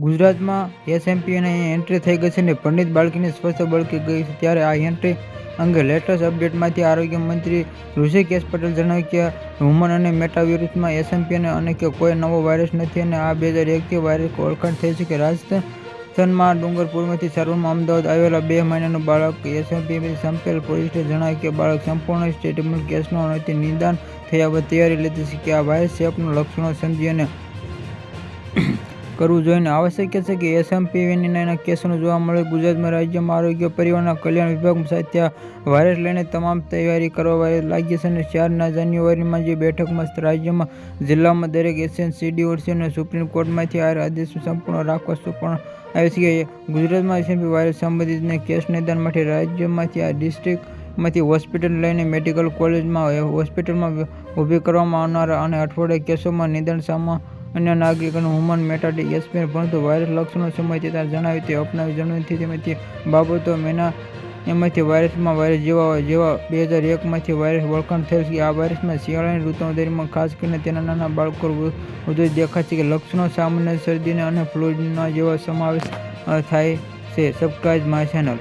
ગુજરાતમાં એસએમપીની એન્ટ્રી થઈ ગઈ છે અને પંડિત બાળકીની સ્વસ્થ બળકી ગઈ છે. ત્યારે આ એન્ટ્રી અંગે લેટેસ્ટ અપડેટમાંથી આરોગ્ય મંત્રી ઋષિકેશ પટેલ જણાવ્યું કે હ્યુમન અને મેટાવિરુસમાં એસએમપી અને કે કોઈ નવો વાયરસ નથી અને આ બે હજાર એકથી વાયરસ ઓળખાણ થઈ છે કે રાજસ્થાનમાં ડુંગરપુરમાંથી સારવારમાં અમદાવાદ આવેલા બે મહિનાનું બાળક એસએમપી સંપેલ પોલીસે જણાવ્યું કે બાળક સંપૂર્ણ સ્ટેટમેન્ટ કેસનો નથી નિદાન થયા બાદ તૈયારી લીધી છે કે આ વાયરસ ચેપનું લક્ષણો સમજી અને કરવું જોઈએ આવશ્યક છે કે એસએમપીવીના કેસોનું જોવા મળે. ગુજરાતમાં રાજ્યમાં આરોગ્ય, પરિવારના કલ્યાણ વિભાગ સાથે વાયરસ લઈને તમામ તૈયારી કરવા લાગી છે અને ચારના જાન્યુઆરીમાં જે બેઠકમાં રાજ્યમાં જિલ્લામાં દરેક એસએનસીડીઓસી અને સુપ્રીમ કોર્ટમાંથી આ આદેશ સંપૂર્ણ રાખવા પણ આવે છે. કે ગુજરાતમાં એસએમપી વાયરસ સંબંધિત કેસ નિદાન માટે રાજ્યમાંથી આ ડિસ્ટ્રિક્ટમાંથી હોસ્પિટલ લઈને મેડિકલ કોલેજમાં હોસ્પિટલમાં ઊભી કરવામાં આવનારા અને અઠવાડિયા કેસોમાં નિદાન સામા અન્ય નાગરિકોનું હુમન મેટાડી એસપી પરંતુ વાયરસ લક્ષણો સમય ત્યાં જણાવી તે અપનાવી જણાવી તેમાંથી બાબતો મેના એમાંથી વાયરસમાં વાયરસ જેવા જેવા બે હજાર એકમાંથી વાયરસ વળખાણ થયેલ છે. આ વાયરસમાં શિયાળાની ઋતુ દરમિયાન ખાસ કરીને તેના નાના બાળકો વધુ દેખાય છે કે લક્ષણો સામાન્ય શરદીને અને ફ્લૂના જેવા સમાવેશ થાય છે. Subscribe my channel.